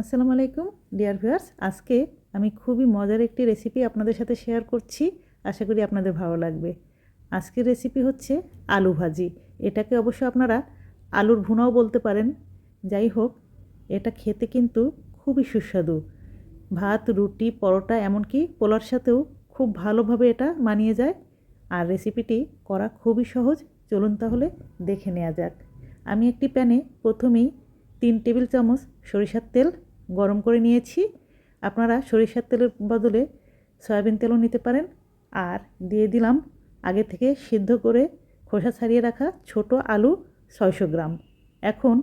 আসসালামু আলাইকুম, dear viewers. আজকে আমি খুবই মজার একটি রেসিপি আপনাদের সাথে শেয়ার করছি। আশা করি আপনাদের ভালো লাগবে। আজকের রেসিপি হচ্ছে আলু ভাজি। এটাকে অবশ্য আপনারা আলুর ভুনাও বলতে পারেন। যাই হোক, এটা খেতে কিন্তু খুবই সুস্বাদু। ভাত, রুটি, পরোটা, এমনকি পোলার সাথেও খুব ভালোভাবে এটা মানিয়ে যায়। আর রেসিপিটি করা খুবই সহজ। চলুন তাহলে দেখে নেওয়া যাক। আমি একটি প্যানে প্রথমেই তিন টেবিল চামচ সরিষার তেল গরম করে নিয়েছি। আপনারা সরিষার তেলের বদলে সয়াবিন তেলও নিতে পারেন। আর দিয়ে দিলাম আগে থেকে সিদ্ধ করে খোসা ছাড়িয়ে রাখা ছোট আলু ছয়শো গ্রাম। এখন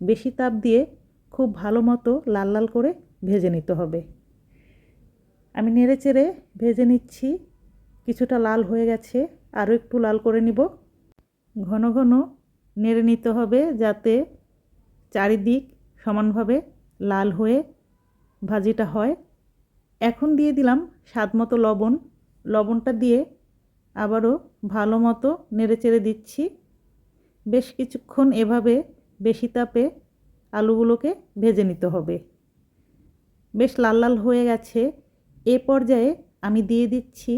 বেশি তাপ দিয়ে খুব ভালো মতো লাল লাল করে ভেজে নিতে হবে। আমি নেড়ে চেড়ে ভেজে নিচ্ছি। কিছুটা লাল হয়ে গেছে। আরও একটু লাল করে নিব। ঘন ঘন নেড়ে নিতে হবে যাতে চারিদিক সমানভাবে লাল হয়ে ভাজিটা হয়। এখন দিয়ে দিলাম স্বাদ মতো লবণ। লবণটা দিয়ে আবারও ভালো মতো নেড়ে চেড়ে দিচ্ছি। বেশ কিছুক্ষণ এভাবে বেশি তাপে আলুগুলোকে ভেজে নিতে হবে। বেশ লাল লাল হয়ে গেছে। এ পর্যায়ে আমি দিয়ে দিচ্ছি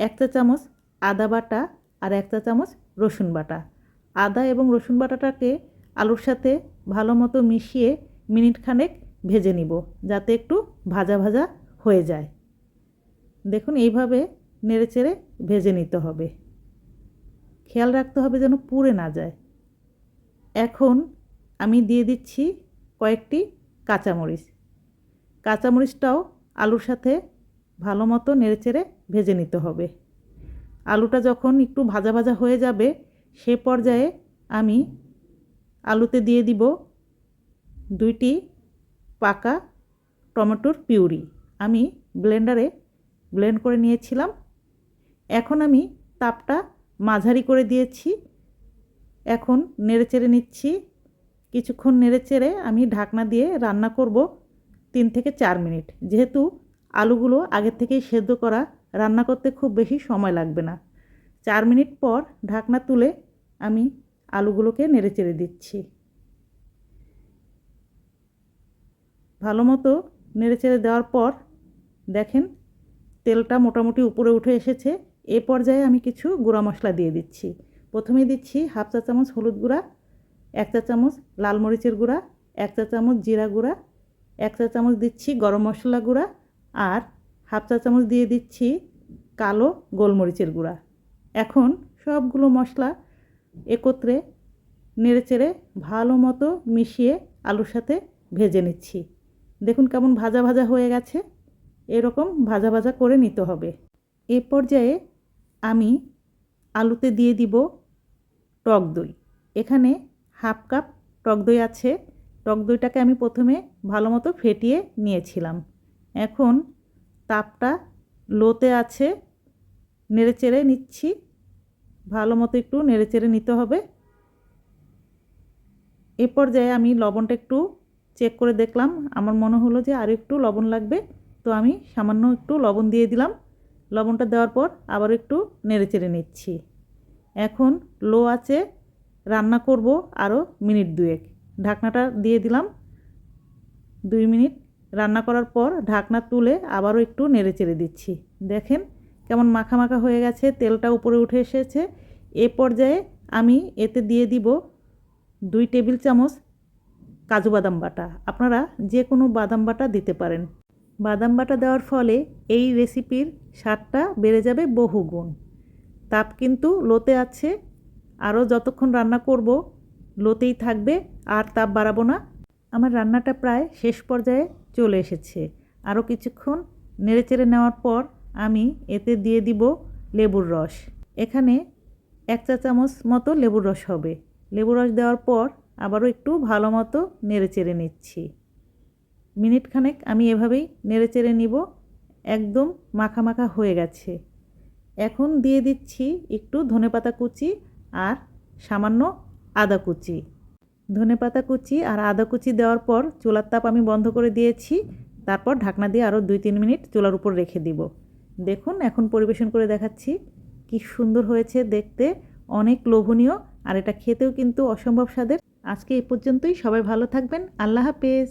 এক চা চামচ আদা বাটা আর এক চা চামচ রসুন বাটা। আদা এবং রসুন বাটাটাকে আলুর সাথে ভালো মতো মিশিয়ে মিনিট খানেক ভেজে নিব যাতে একটু ভাজা ভাজা হয়ে যায়। দেখুন, এইভাবে নেড়েচেড়ে ভেজে নিতে হবে। খেয়াল রাখতে হবে যেন পুড়ে না যায়। এখন আমি দিয়ে দিচ্ছি কয়েকটি কাঁচামরিচ। কাঁচামরিচটাও আলুর সাথে ভালো মতো নেড়েচেড়ে ভেজে নিতে হবে। আলুটা যখন একটু ভাজা ভাজা হয়ে যাবে, সে পর্যায়ে আমি আলুতে দিয়ে দিব দুইটি পাকা টমেটোর পিউরি। আমি ব্লেন্ডারে ব্লেন্ড করে নিয়েছিলাম। এখন আমি তাপটা মাঝারি করে দিয়েছি। এখন নেড়েচেড়ে নিচ্ছি। কিছুক্ষণ নেড়েচেড়ে আমি ঢাকনা দিয়ে রান্না করব তিন থেকে চার মিনিট। যেহেতু আলুগুলো আগের থেকেই সেদ্ধ করা, রান্না করতে খুব বেশি সময় লাগবে না। চার মিনিট পর ঢাকনা তুলে আমি আলুগুলোকে নেড়ে চেড়ে দিচ্ছি। ভালো মতো নেড়ে চেড়ে দেওয়ার পর দেখেন তেলটা মোটামুটি উপরে উঠে এসেছে। এ পর্যায়ে আমি কিছু গুঁড়া মশলা দিয়ে দিচ্ছি। প্রথমে দিচ্ছি হাফ চা চামচ হলুদ গুঁড়া, এক চা চামচ লাল মরিচের গুঁড়া, এক চা চামচ জিরা গুঁড়া, এক চা চামচ দিচ্ছি গরম মশলা গুঁড়া আর হাফ চা চামচ দিয়ে দিচ্ছি কালো গোলমরিচের গুঁড়া। এখন সবগুলো মশলা একত্রে নেড়েচেড়ে ভালো মতো মিশিয়ে আলুর সাথে ভেজে নিচ্ছি। দেখুন কেমন ভাজা ভাজা হয়ে গেছে। এরকম ভাজা ভাজা করে নিতে হবে। এ পর্যায়ে আমি আলুতে দিয়ে দিব টক দই। এখানে হাফ কাপ টক দই আছে। টক দইটাকে আমি প্রথমে ভালো মতো ফেটিয়ে নিয়েছিলাম। এখন তাপটা লোতে আছে। নেড়েচেড়ে নিচ্ছি। ভালো মতো একটু নেড়েচেড়ে নিতে হবে। এ পর্যায়ে আমি লবণটা একটু চেক করে দেখলাম, আমার মনে হলো যে আরও একটু লবণ লাগবে, তো আমি সামান্য একটু লবণ দিয়ে দিলাম। লবণটা দেওয়ার পর আবার একটু নেড়েচেড়ে নিচ্ছি। এখন লো আছে রান্না করব আরও মিনিট দুয়েক। ঢাকনাটা দিয়ে দিলাম। দুই মিনিট রান্না করার পর ঢাকনা তুলে আবারও একটু নেড়ে চেড়ে দিচ্ছি। দেখেন কেমন মাখা মাখা হয়ে গেছে, তেলটা উপরে উঠে এসেছে। এ পর্যায়ে আমি এতে দিয়ে দিব দুই টেবিল চামচ কাজু বাদাম বাটা। আপনারা যে কোনো বাদাম বাটা দিতে পারেন। বাদাম বাটা দেওয়ার ফলে এই রেসিপির স্বাদটা বেড়ে যাবে বহু গুণ তাপ কিন্তু লোতে আছে। আরও যতক্ষণ রান্না করব, লোতেই থাকবে, আর তাপ বাড়াবো না। আমার রান্নাটা প্রায় শেষ পর্যায়ে চলে এসেছে। আরও কিছুক্ষণ নেড়েচেড়ে নেওয়ার পর আমি এতে দিয়ে দিব লেবুর রস। এখানে এক চা চামচ মতো লেবুর রস হবে। লেবুর রস দেওয়ার পর আবারও একটু ভালো মতো নেড়ে চেড়ে নিচ্ছি। মিনিট খানেক আমি এভাবেই নেড়ে চেড়ে নিব, একদম মাখা মাখা হয়ে গেছে। এখন দিয়ে দিচ্ছি একটু ধনেপাতা কুচি আর সামান্য আদা কুচি। ধনেপাতা কুচি আর আদা কুচি দেওয়ার পর চুলার তাপ আমি বন্ধ করে দিয়েছি, তারপর ঢাকনা দিয়ে আরও দুই তিন মিনিট চুলার উপর রেখে দিব। দেখুন, এখন পরিবেশন করে দেখাচ্ছি কি সুন্দর হয়েছে দেখতে, অনেক লোভনীয় আর এটা খেতেও কিন্তু অসম্ভব স্বাদের। আজকে এ পর্যন্তই সবাই ভালো থাকবেন আল্লাহ হাফেজ।